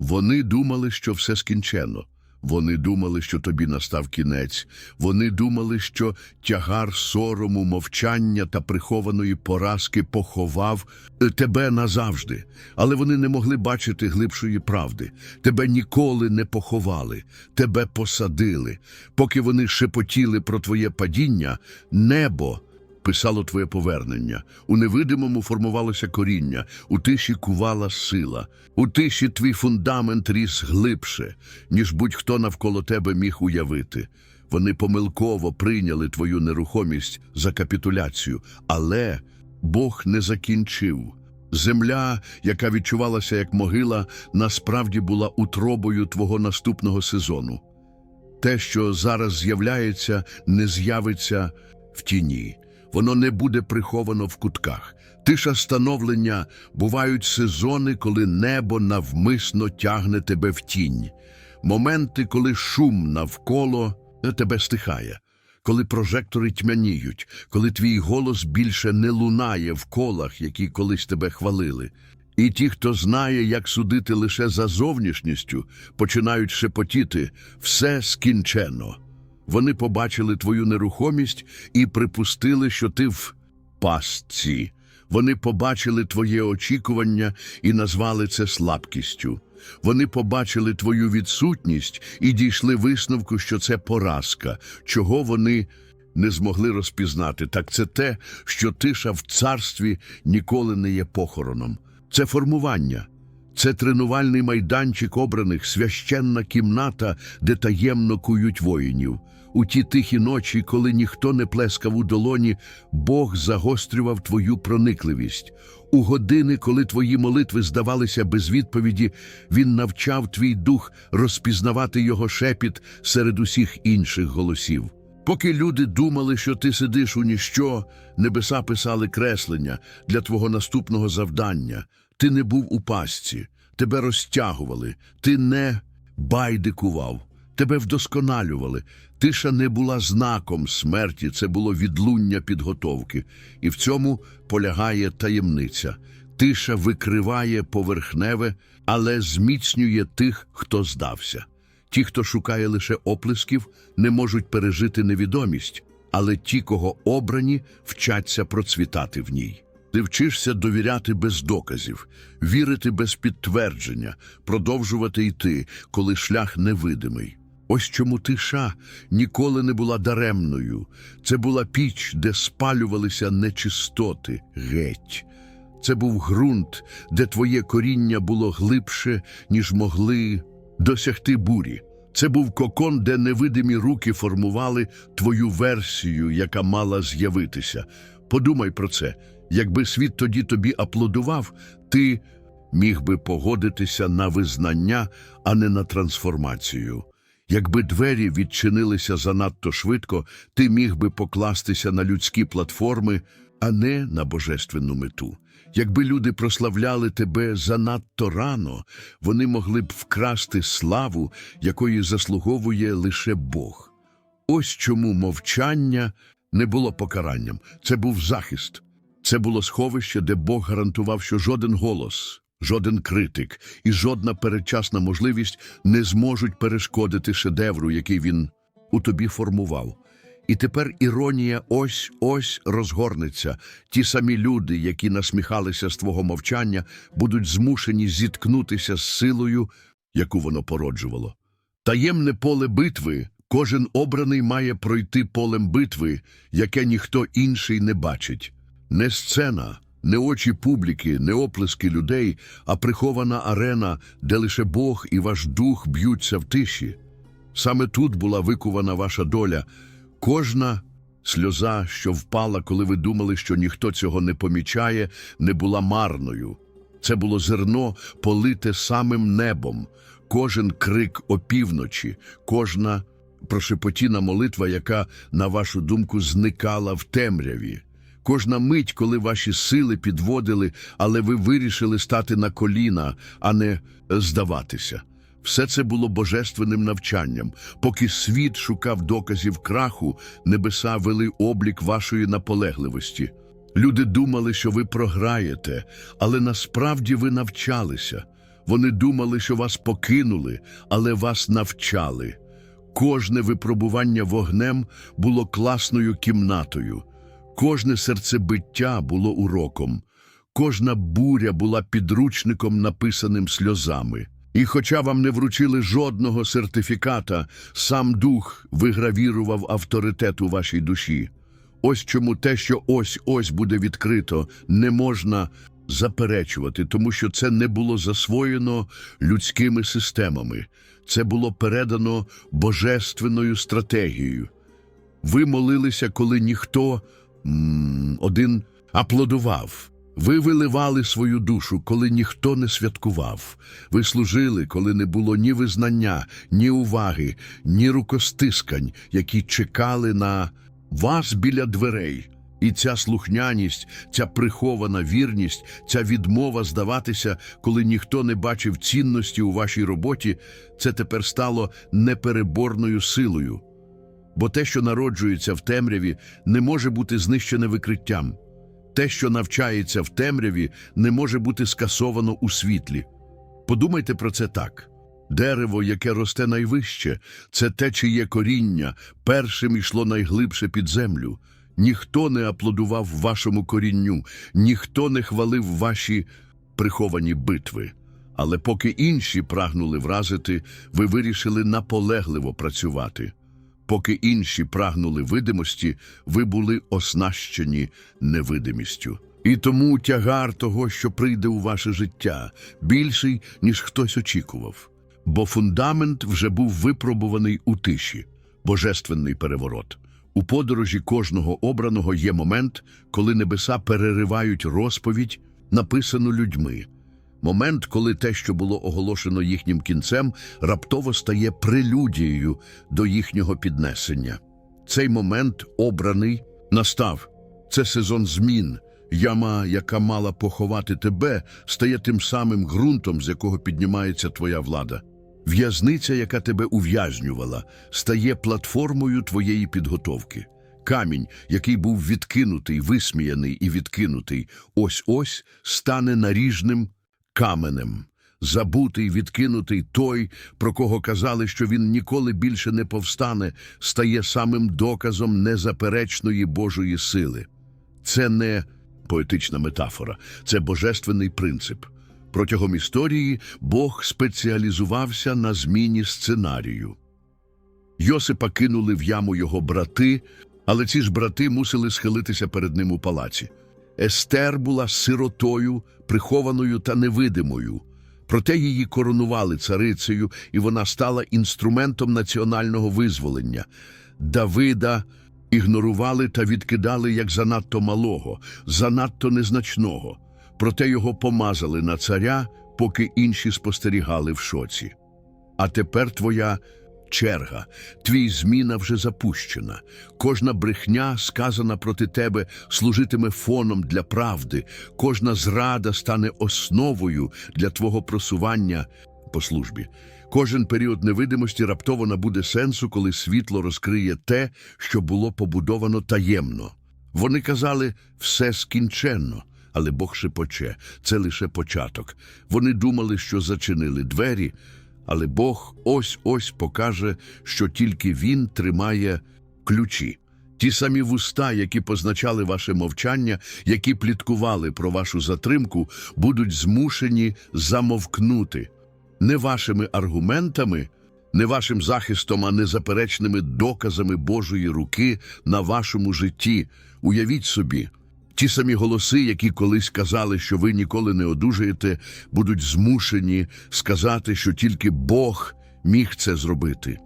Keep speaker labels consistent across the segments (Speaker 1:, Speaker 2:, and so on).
Speaker 1: Вони думали, що все скінчено. Вони думали, що тобі настав кінець. Вони думали, що тягар сорому, мовчання та прихованої поразки поховав е, тебе назавжди. Але вони не могли бачити глибшої правди. Тебе ніколи не поховали, тебе посадили. Поки вони шепотіли про твоє падіння, небо писало твоє повернення. У невидимому формувалося коріння, у тиші кувала сила. У тиші твій фундамент ріс глибше, ніж будь-хто навколо тебе міг уявити. Вони помилково прийняли твою нерухомість за капітуляцію, але Бог не закінчив. Земля, яка відчувалася як могила, насправді була утробою твого наступного сезону. Те, що зараз з'являється, не з'явиться в тіні. Воно не буде приховано в кутках. Тиша становлення бувають сезони, коли небо навмисно тягне тебе в тінь. Моменти, коли шум навколо тебе стихає, коли прожектори тьмяніють, коли твій голос більше не лунає в колах, які колись тебе хвалили. І ті, хто знає, як судити лише за зовнішністю, починають шепотіти все скінчено. Вони побачили твою нерухомість і припустили, що ти в пастці. Вони побачили твоє очікування і назвали це слабкістю. Вони побачили твою відсутність і дійшли висновку, що це поразка, чого вони не змогли розпізнати. Так це те, що тиша в царстві ніколи не є похороном. Це формування. Це тренувальний майданчик обраних, священна кімната, де таємно кують воїнів. У ті тихі ночі, коли ніхто не плескав у долоні, Бог загострював твою проникливість. У години, коли твої молитви здавалися без відповіді, Він навчав твій дух розпізнавати його шепіт серед усіх інших голосів. Поки люди думали, що ти сидиш у ніщо, небеса писали креслення для твого наступного завдання. Ти не був у пастці, тебе розтягували, ти не байдикував, тебе вдосконалювали. Тиша не була знаком смерті, це було відлуння підготовки. І в цьому полягає таємниця. Тиша викриває поверхневе, але зміцнює тих, хто здався. Ті, хто шукає лише оплесків, не можуть пережити невідомість, але ті, кого обрані, вчаться процвітати в ній. Ти вчишся довіряти без доказів, вірити без підтвердження, продовжувати йти, коли шлях невидимий. Ось чому тиша ніколи не була даремною. Це була піч, де спалювалися нечистоти геть. Це був ґрунт, де твоє коріння було глибше, ніж могли досягти бурі. Це був кокон, де невидимі руки формували твою версію, яка мала з'явитися. Подумай про це. Якби світ тоді тобі аплодував, ти міг би погодитися на визнання, а не на трансформацію. Якби двері відчинилися занадто швидко, ти міг би покластися на людські платформи, а не на божественну мету. Якби люди прославляли тебе занадто рано, вони могли б вкрасти славу, якої заслуговує лише Бог. Ось чому мовчання не було покаранням, це був захист. Це було сховище, де Бог гарантував, що жоден голос, жоден критик і жодна передчасна можливість не зможуть перешкодити шедевру, який він у тобі формував. І тепер іронія ось ось розгорнеться. Ті самі люди, які насміхалися з твого мовчання, будуть змушені зіткнутися з силою, яку воно породжувало. Таємне поле битви, кожен обраний має пройти полем битви, яке ніхто інший не бачить. Не сцена, не очі публіки, не оплески людей, а прихована арена, де лише Бог і ваш дух б'ються в тиші. Саме тут була викувана ваша доля. Кожна сльоза, що впала, коли ви думали, що ніхто цього не помічає, не була марною. Це було зерно, полите самим небом, кожен крик опівночі, кожна прошепотіна молитва, яка, на вашу думку, зникала в темряві. Кожна мить, коли ваші сили підводили, але ви вирішили стати на коліна, а не е, здаватися. Все це було божественним навчанням. Поки світ шукав доказів краху, небеса вели облік вашої наполегливості. Люди думали, що ви програєте, але насправді ви навчалися. Вони думали, що вас покинули, але вас навчали. Кожне випробування вогнем було класною кімнатою, кожне серцебиття було уроком, кожна буря була підручником, написаним сльозами. І хоча вам не вручили жодного сертифіката, сам дух вигравірував авторитет у вашій душі. Ось чому те, що ось-ось буде відкрито, не можна заперечувати, тому що це не було засвоєно людськими системами, це було передано божественною стратегією. Ви молилися, коли ніхто один аплодував. Ви виливали свою душу, коли ніхто не святкував. Ви служили, коли не було ні визнання, ні уваги, ні рукостискань, які чекали на вас біля дверей. І ця слухняність, ця прихована вірність, ця відмова здаватися, коли ніхто не бачив цінності у вашій роботі, це тепер стало непереборною силою. Бо те, що народжується в темряві, не може бути знищене викриттям. Те, що навчається в темряві, не може бути скасовано у світлі. Подумайте про це так. Дерево, яке росте найвище, це те, чиє коріння першим йшло найглибше під землю. Ніхто не аплодував вашому корінню, ніхто не хвалив ваші приховані битви. Але поки інші прагнули вразити, ви вирішили наполегливо працювати. Поки інші прагнули видимості, ви були оснащені невидимістю. І тому тягар того, що прийде у ваше життя, більший, ніж хтось очікував. Бо фундамент вже був випробуваний у тиші, божественний переворот. У подорожі кожного обраного є момент, коли небеса переривають розповідь, написану людьми. Момент, коли те, що було оголошено їхнім кінцем, раптово стає прелюдією до їхнього піднесення. Цей момент, обраний, настав. Це сезон змін. Яма, яка мала поховати тебе, стає тим самим ґрунтом, з якого піднімається твоя влада. В'язниця, яка тебе ув'язнювала, стає платформою твоєї підготовки. Камінь, який був відкинутий, висміяний і відкинутий, ось-ось стане наріжним каменем. Забутий, відкинутий той, про кого казали, що він ніколи більше не повстане, стає самим доказом незаперечної Божої сили. Це не поетична метафора, це божественний принцип. Протягом історії Бог спеціалізувався на зміні сценарію. Йосипа кинули в яму його брати, але ці ж брати мусили схилитися перед ним у палаці. Естер була сиротою, прихованою та невидимою. Проте її коронували царицею, і вона стала інструментом національного визволення. Давида ігнорували та відкидали як занадто малого, занадто незначного. Проте його помазали на царя, поки інші спостерігали в шоці. А тепер твоя черга, твій зміна вже запущена. Кожна брехня, сказана проти тебе, служитиме фоном для правди, кожна зрада стане основою для твого просування по службі. Кожен період невидимості раптово набуде сенсу, коли світло розкриє те, що було побудовано таємно. Вони казали все скінченно. Але Бог шепоче, це лише початок. Вони думали, що зачинили двері, але Бог ось-ось покаже, що тільки Він тримає ключі. Ті самі вуста, які позначали ваше мовчання, які пліткували про вашу затримку, будуть змушені замовкнути. Не вашими аргументами, не вашим захистом, а незаперечними доказами Божої руки на вашому житті. Уявіть собі, ті самі голоси, які колись казали, що ви ніколи не одужаєте, будуть змушені сказати, що тільки Бог міг це зробити.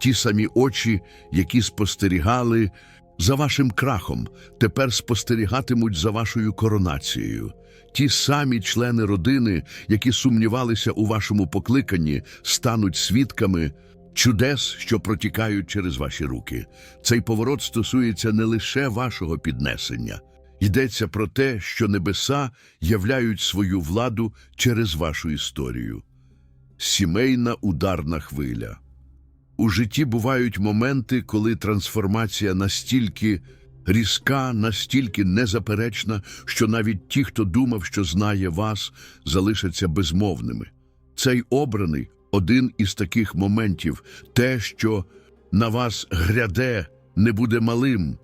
Speaker 1: Ті самі очі, які спостерігали за вашим крахом, тепер спостерігатимуть за вашою коронацією. Ті самі члени родини, які сумнівалися у вашому покликанні, стануть свідками чудес, що протікають через ваші руки. Цей поворот стосується не лише вашого піднесення. Йдеться про те, що небеса являють свою владу через вашу історію. Сімейна ударна хвиля. У житті бувають моменти, коли трансформація настільки різка, настільки незаперечна, що навіть ті, хто думав, що знає вас, залишаться безмовними. Цей обраний один із таких моментів, те, що на вас гряде, не буде малим,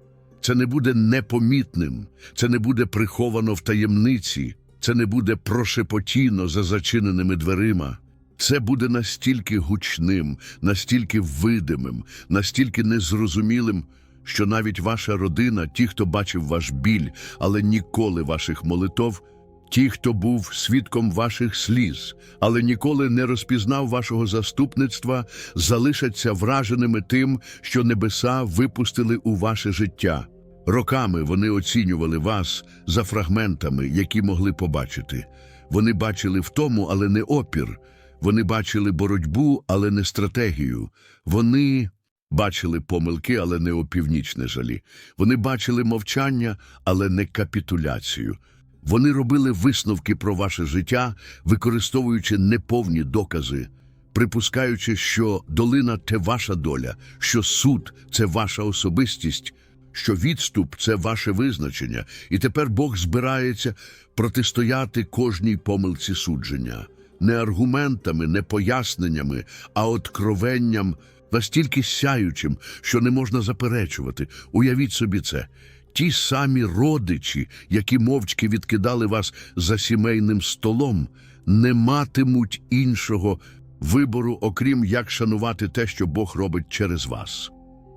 Speaker 1: це не буде непомітним, це не буде приховано в таємниці, це не буде прошепотіно за зачиненими дверима. Це буде настільки гучним, настільки видимим, настільки незрозумілим, що навіть ваша родина, ті, хто бачив ваш біль, але ніколи ваших молитов, ті, хто був свідком ваших сліз, але ніколи не розпізнав вашого заступництва, залишаться враженими тим, що небеса випустили у ваше життя. Роками вони оцінювали вас за фрагментами, які могли побачити. Вони бачили втому, але не опір. Вони бачили боротьбу, але не стратегію. Вони бачили помилки, але не опівнічне жалі. Вони бачили мовчання, але не капітуляцію. Вони робили висновки про ваше життя, використовуючи неповні докази, припускаючи, що долина це ваша доля, що суд це ваша особистість, що відступ це ваше визначення, і тепер Бог збирається протистояти кожній помилці судження не аргументами, не поясненнями, а откровенням настільки сяючим, що не можна заперечувати. Уявіть собі це. Ті самі родичі, які мовчки відкидали вас за сімейним столом, не матимуть іншого вибору, окрім як шанувати те, що Бог робить через вас.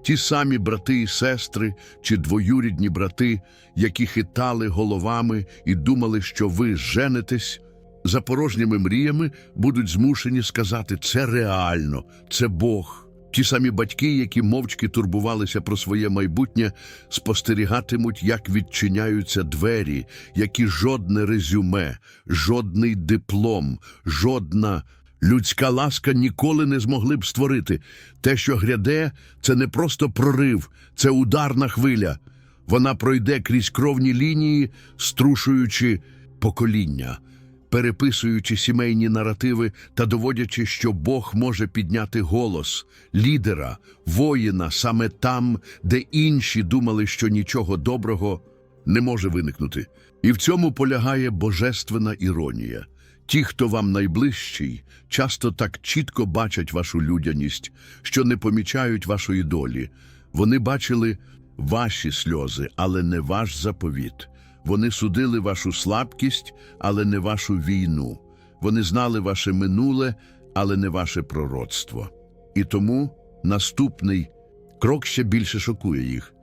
Speaker 1: Ті самі брати і сестри чи двоюрідні брати, які хитали головами і думали, що ви женитесь, за порожніми мріями будуть змушені сказати це реально, це Бог. Ті самі батьки, які мовчки турбувалися про своє майбутнє, спостерігатимуть, як відчиняються двері, які жодне резюме, жодний диплом, жодна людська ласка ніколи не змогли б створити. Те, що гряде, це не просто прорив, це ударна хвиля. Вона пройде крізь кровні лінії, струшуючи покоління переписуючи сімейні наративи та доводячи, що Бог може підняти голос, лідера, воїна саме там, де інші думали, що нічого доброго не може виникнути. І в цьому полягає божественна іронія. Ті, хто вам найближчий, часто так чітко бачать вашу людяність, що не помічають вашої долі. Вони бачили ваші сльози, але не ваш заповіт. Вони судили вашу слабкість, але не вашу війну. Вони знали ваше минуле, але не ваше пророцтво. І тому наступний крок ще більше шокує їх.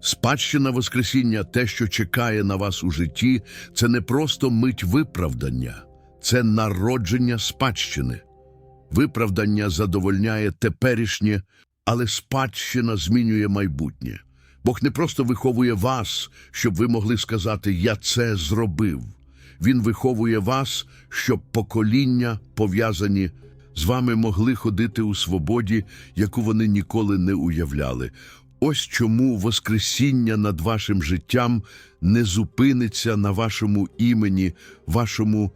Speaker 1: Спадщина Воскресіння, те, що чекає на вас у житті, це не просто мить виправдання, це народження спадщини. Виправдання задовольняє теперішнє, але спадщина змінює майбутнє. Бог не просто виховує вас, щоб ви могли сказати Я це зробив. Він виховує вас, щоб покоління, пов'язані з вами, могли ходити у свободі, яку вони ніколи не уявляли. Ось чому Воскресіння над вашим життям не зупиниться на вашому імені, вашому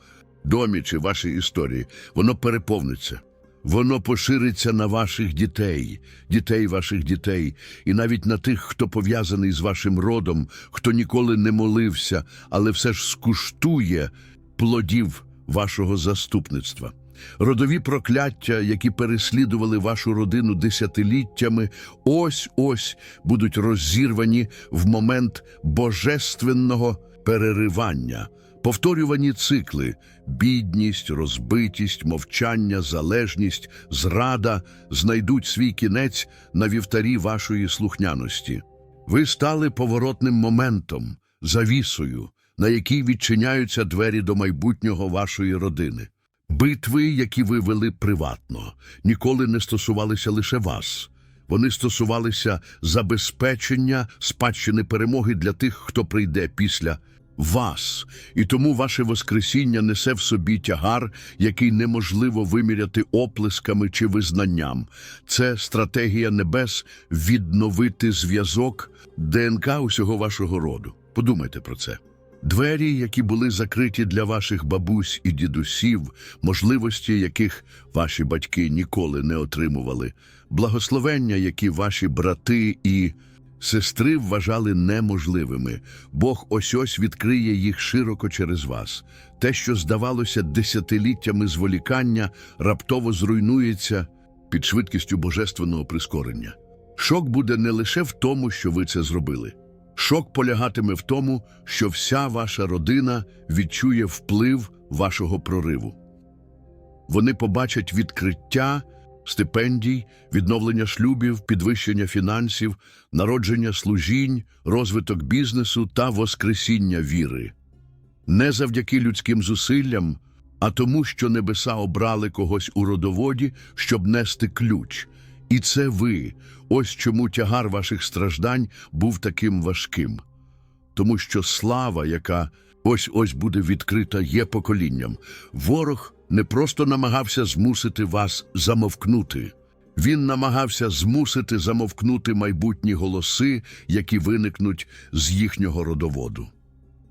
Speaker 1: домі чи вашій історії. Воно переповниться. Воно пошириться на ваших дітей, дітей ваших дітей, і навіть на тих, хто пов'язаний з вашим родом, хто ніколи не молився, але все ж скуштує плодів вашого заступництва. Родові прокляття, які переслідували вашу родину десятиліттями, ось ось будуть розірвані в момент божественного переривання. Повторювані цикли бідність, розбитість, мовчання, залежність, зрада знайдуть свій кінець на вівтарі вашої слухняності. Ви стали поворотним моментом, завісою, на якій відчиняються двері до майбутнього вашої родини. Битви, які ви вели приватно, ніколи не стосувалися лише вас. Вони стосувалися забезпечення спадщини перемоги для тих, хто прийде після вас, і тому ваше Воскресіння несе в собі тягар, який неможливо виміряти оплесками чи визнанням. Це стратегія небес відновити зв'язок ДНК усього вашого роду. Подумайте про це. Двері, які були закриті для ваших бабусь і дідусів, можливості яких ваші батьки ніколи не отримували, благословення, які ваші брати і Сестри вважали неможливими. Бог ось ось відкриє їх широко через вас. Те, що здавалося десятиліттями зволікання, раптово зруйнується під швидкістю божественного прискорення. Шок буде не лише в тому, що ви це зробили. Шок полягатиме в тому, що вся ваша родина відчує вплив вашого прориву. Вони побачать відкриття стипендій, відновлення шлюбів, підвищення фінансів, народження служінь, розвиток бізнесу та воскресіння віри. Не завдяки людським зусиллям, а тому, що небеса обрали когось у родоводі, щоб нести ключ. І це ви. Ось чому тягар ваших страждань був таким важким. Тому що слава, яка ось ось буде відкрита, є поколінням. Ворог не просто намагався змусити вас замовкнути. Він намагався змусити замовкнути майбутні голоси, які виникнуть з їхнього родоводу.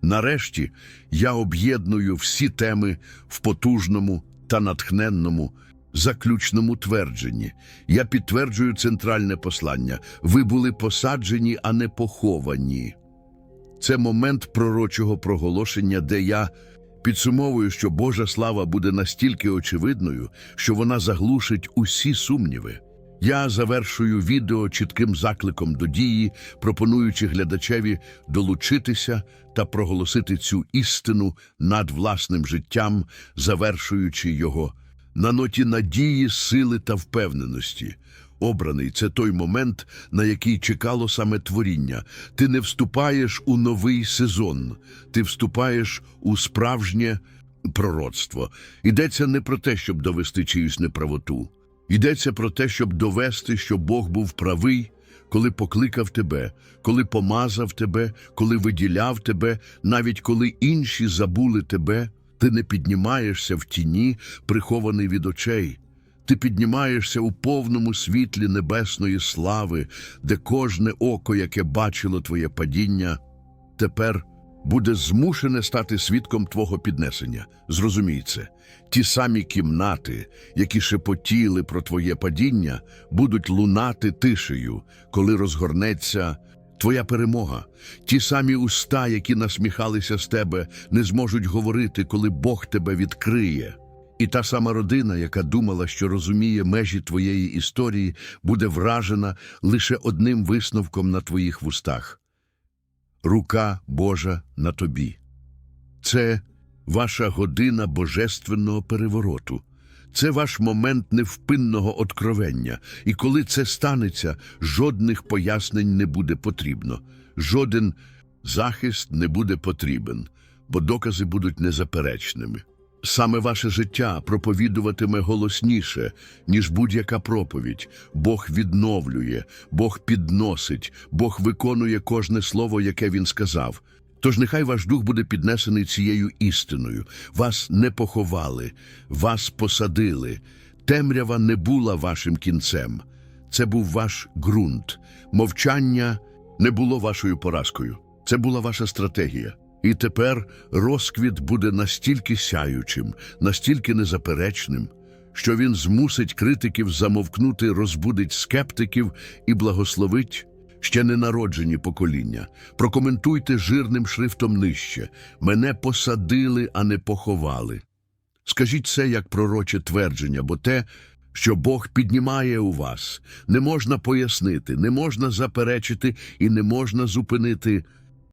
Speaker 1: Нарешті я об'єдную всі теми в потужному та натхненному заключному твердженні. Я підтверджую центральне послання. Ви були посаджені, а не поховані. Це момент пророчого проголошення, де я підсумовую, що Божа слава буде настільки очевидною, що вона заглушить усі сумніви. Я завершую відео чітким закликом до дії, пропонуючи глядачеві долучитися та проголосити цю істину над власним життям, завершуючи його на ноті надії, сили та впевненості. Обраний це той момент, на який чекало саме творіння. Ти не вступаєш у новий сезон, ти вступаєш у справжнє пророцтво. Йдеться не про те, щоб довести чиюсь неправоту. Йдеться про те, щоб довести, що Бог був правий, коли покликав тебе, коли помазав тебе, коли виділяв тебе, навіть коли інші забули тебе, ти не піднімаєшся в тіні, прихований від очей. Ти піднімаєшся у повному світлі небесної слави, де кожне око, яке бачило твоє падіння, тепер буде змушене стати свідком твого піднесення. Зрозумій. Ті самі кімнати, які шепотіли про твоє падіння, будуть лунати тишею, коли розгорнеться твоя перемога. Ті самі уста, які насміхалися з тебе, не зможуть говорити, коли Бог тебе відкриє. І та сама родина, яка думала, що розуміє межі твоєї історії, буде вражена лише одним висновком на твоїх вустах. Рука Божа на тобі. Це ваша година божественного перевороту. Це ваш момент невпинного откровення. І коли це станеться, жодних пояснень не буде потрібно. Жоден захист не буде потрібен, бо докази будуть незаперечними. Саме ваше життя проповідуватиме голосніше, ніж будь-яка проповідь. Бог відновлює, Бог підносить, Бог виконує кожне слово, яке Він сказав. Тож нехай ваш дух буде піднесений цією істиною. Вас не поховали, вас посадили. Темрява не була вашим кінцем. Це був ваш ґрунт. Мовчання не було вашою поразкою. Це була ваша стратегія. І тепер розквіт буде настільки сяючим, настільки незаперечним, що він змусить критиків замовкнути, розбудить скептиків і благословить ще ненароджені покоління. Прокоментуйте жирним шрифтом нижче. Мене посадили, а не поховали. Скажіть це як пророче твердження, бо те, що Бог піднімає у вас, не можна пояснити, не можна заперечити і не можна зупинити